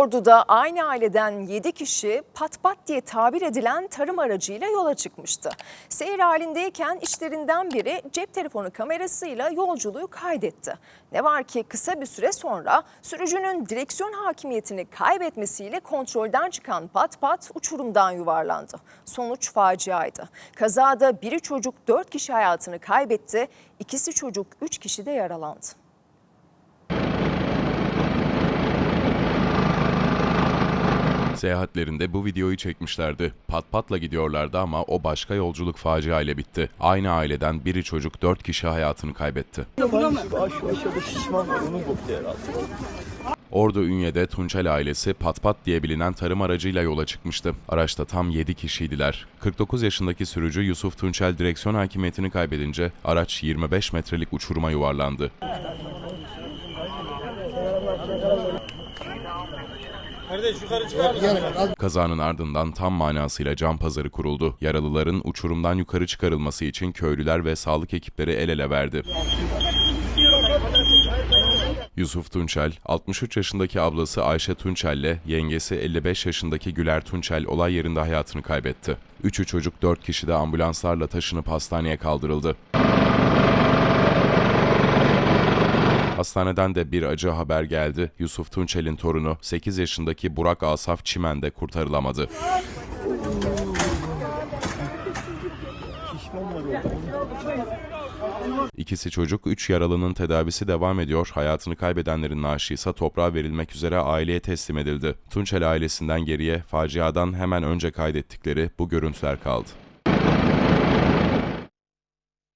Ordu'da aynı aileden 7 kişi pat pat diye tabir edilen tarım aracıyla yola çıkmıştı. Seyir halindeyken işlerinden biri cep telefonu kamerasıyla yolculuğu kaydetti. Ne var ki kısa bir süre sonra sürücünün direksiyon hakimiyetini kaybetmesiyle kontrolden çıkan pat pat uçurumdan yuvarlandı. Sonuç faciaydı. Kazada biri çocuk 4 kişi hayatını kaybetti, ikisi çocuk 3 kişi de yaralandı. Seyahatlerinde bu videoyu çekmişlerdi. Pat patla gidiyorlardı ama o başka yolculuk facia bitti. Aynı aileden biri çocuk dört kişi hayatını kaybetti. Ordu Ünye'de Tunçel ailesi Pat Pat diye bilinen tarım aracıyla yola çıkmıştı. Araçta tam 7 kişiydiler. 49 yaşındaki sürücü Yusuf Tunçel direksiyon hakimiyetini kaybedince araç 25 metrelik uçuruma yuvarlandı. Kazanın ardından tam manasıyla can pazarı kuruldu. Yaralıların uçurumdan yukarı çıkarılması için köylüler ve sağlık ekipleri el ele verdi. Yusuf Tunçel, 63 yaşındaki ablası Ayşe Tunçel ile yengesi 55 yaşındaki Güler Tunçel olay yerinde hayatını kaybetti. Üçü çocuk 4 kişi de ambulanslarla taşınıp hastaneye kaldırıldı. Hastaneden de bir acı haber geldi. Yusuf Tunçel'in torunu 8 yaşındaki Burak Asaf Çimen de kurtarılamadı. İkisi çocuk, 3 yaralının tedavisi devam ediyor. Hayatını kaybedenlerin naaşı ise toprağa verilmek üzere aileye teslim edildi. Tunçel ailesinden geriye faciadan hemen önce kaydettikleri bu görüntüler kaldı.